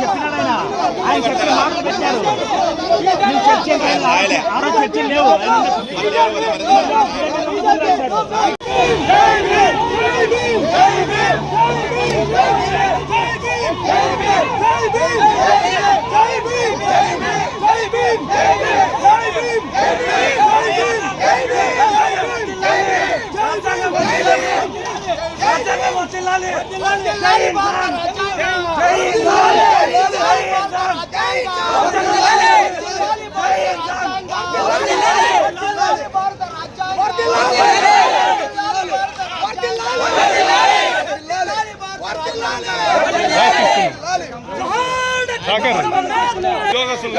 చెప్పినాడు ఆయన ఆయన చెప్పిన మాటలు పెట్టారు నువ్వు చర్చ ఆ రోజు చర్చలు లేవు సాగర్ ఉద్యోగస్తులు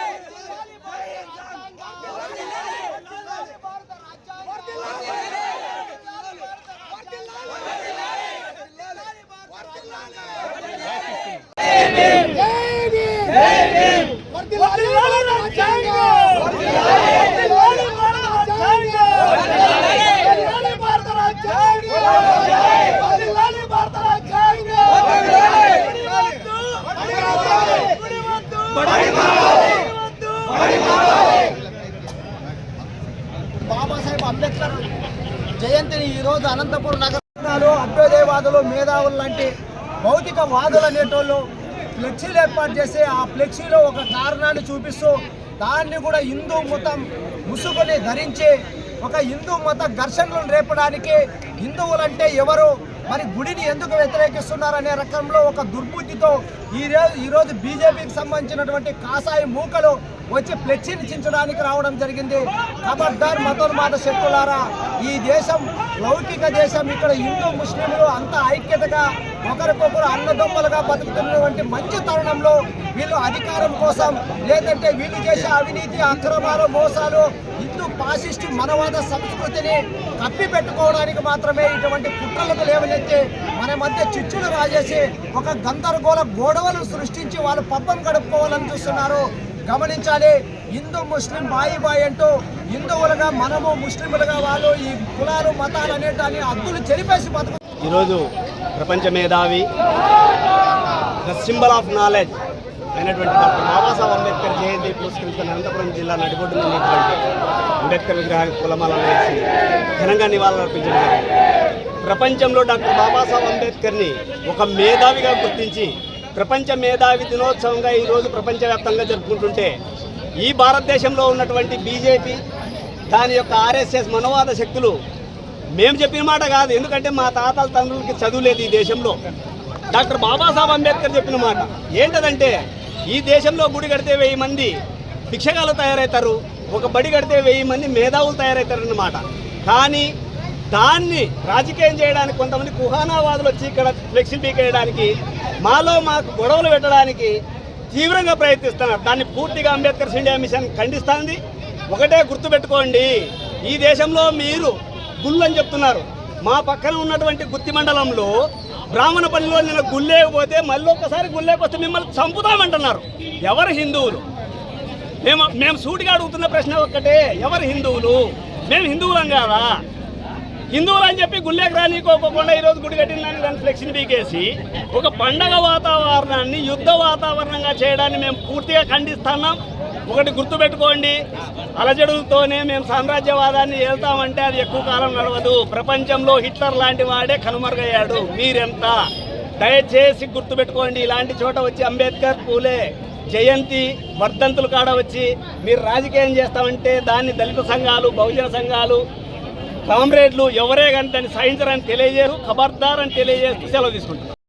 జయంతిని ఈరోజు అనంతపురం నగరాలు అభ్యుదయవాదులు మేధావులు లాంటి భౌతిక వాదులు అనేటోళ్ళు ఫ్లెక్సీలు ఏర్పాటు చేసి ఆ ఫ్లెక్సీలో ఒక కారణాన్ని చూపిస్తూ దాన్ని కూడా హిందూ మతం ముసుగుని ధరించి ఒక హిందూ మత ఘర్షణలను రేపడానికి హిందువులంటే ఎవరు? మరి గుడిని ఎందుకు వ్యతిరేకిస్తున్నారనే రకంలో ఒక దుర్బుద్ధితో ఈ రోజు ఈరోజు బీజేపీకి సంబంధించినటువంటి కాసాయి మూకలు వచ్చి ఫ్లెక్సీని చించడానికి రావడం జరిగింది. ఖబర్దార్ మతోన్మాద శక్తులారా ఈ దేశం లౌకిక దేశం. ఇక్కడ హిందూ ముస్లింలు అంత ఐక్యతగా ఒకరికొకరు అన్నదొమ్మలుగా బతుకుతున్నటువంటి మంచి తరుణంలో వీళ్ళు అధికారం కోసం లేదంటే వీళ్ళు చేసే అవినీతి అక్రమాలు మోసాలు హిందూ పాసిస్టు మనవాద సంస్కృతిని కప్పి పెట్టుకోవడానికి మాత్రమే ఇటువంటి కుట్రలకు లేవనెత్తి మన మధ్య చిచ్చులు రాజేసి ఒక గందరగోళ గోడవలు సృష్టించి వాళ్ళు పబ్బం గడుపుకోవాలని చూస్తున్నారు. గమనించాలి హిందూ ముస్లిం బాయి బాయి అంటూ హిందువులుగా మనము ముస్లింలుగా వాళ్ళు ఈ కులాలు మతాలు అనేటాన్ని అద్దులు చెరిపేసి బతుకు ఈరోజు ప్రపంచ మేధావి ద సింబల్ ఆఫ్ నాలెడ్జ్ అయినటువంటి డాక్టర్ బాబాసాహెబ్ అంబేద్కర్ పురస్కరించుకుని అనంతపురం జిల్లా నడిబొడ్డున ఉన్నటువంటి అంబేద్కర్ విగ్రహానికి కులమాలను వేసి ఘనంగా నివాళులర్పించడం జరిగింది. ప్రపంచంలో డాక్టర్ బాబాసాహెబ్ అంబేద్కర్ని ఒక మేధావిగా గుర్తించి ప్రపంచ మేధావి దినోత్సవంగా ఈరోజు ప్రపంచవ్యాప్తంగా జరుపుకుంటుంటే ఈ భారతదేశంలో ఉన్నటువంటి బీజేపీ దాని యొక్క ఆర్ఎస్ఎస్ మనోవాద శక్తులు మేము చెప్పిన మాట కాదు. ఎందుకంటే మా తాతల తండ్రులకి చదువు లేదు ఈ దేశంలో. డాక్టర్ బాబాసాహెబ్ అంబేద్కర్ చెప్పిన మాట. ఏంటదంటే ఈ దేశంలో గుడి కడితే వెయ్యి మంది భిక్షగాలు తయారవుతారు ఒక బడి కడితే వెయ్యి మంది మేధావులు తయారవుతారన్నమాట కానీ దాన్ని రాజకీయం చేయడానికి కొంతమంది కుహానావాదులు వచ్చి ఇక్కడ ఫ్లెక్సిల్ పీకేయడానికి మాలో మాకు గొడవలు పెట్టడానికి తీవ్రంగా ప్రయత్నిస్తున్నారు. దాన్ని పూర్తిగా అంబేద్కర్ ఇండియా మిషన్ ఖండిస్తుంది. ఒకటే గుర్తుపెట్టుకోండి ఈ దేశంలో మీరు గుళ్ళు అని చెప్తున్నారు. మా పక్కన ఉన్నటువంటి గుత్తి మండలంలో బ్రాహ్మణపల్లిలో నిన్న గుళ్ళేకపోతే మళ్ళీ ఒక్కసారి గుళ్ళేకొస్తే మిమ్మల్ని చంపుతామంటున్నారు. ఎవరు హిందువులు? మేము మేము సూటిగా అడుగుతున్న ప్రశ్న ఒక్కటే ఎవరు హిందువులు? మేము హిందువులం కాదా? హిందువులు అని చెప్పి గుళ్ళేకి రానికోకుండా ఈరోజు గుడి కట్టిందని దాన్ని ఫ్లెక్సీని పీకేసి ఒక పండగ వాతావరణాన్ని యుద్ధ వాతావరణంగా చేయడాన్ని మేము పూర్తిగా ఖండిస్తున్నాం. ఒకటి గుర్తుపెట్టుకోండి అలజడులతోనే మేము సామ్రాజ్యవాదాన్ని వెళ్తామంటే అది ఎక్కువ కాలం నడవదు. ప్రపంచంలో హిట్లర్ లాంటి వాడే కనుమరుగయ్యాడు. మీరెంత? దయచేసి గుర్తుపెట్టుకోండి ఇలాంటి చోట వచ్చి అంబేద్కర్ పూలే జయంతి వర్ధంతులు కాడ వచ్చి మీరు రాజకీయం చేస్తామంటే దాన్ని దళిత సంఘాలు బహుజన సంఘాలు కామ్రేడ్లు ఎవరే కానీ దాన్ని సాధించరని తెలియజేయరు ఖబర్దార్ అని తెలియజేస్తూ సెలవు తీసుకుంటారు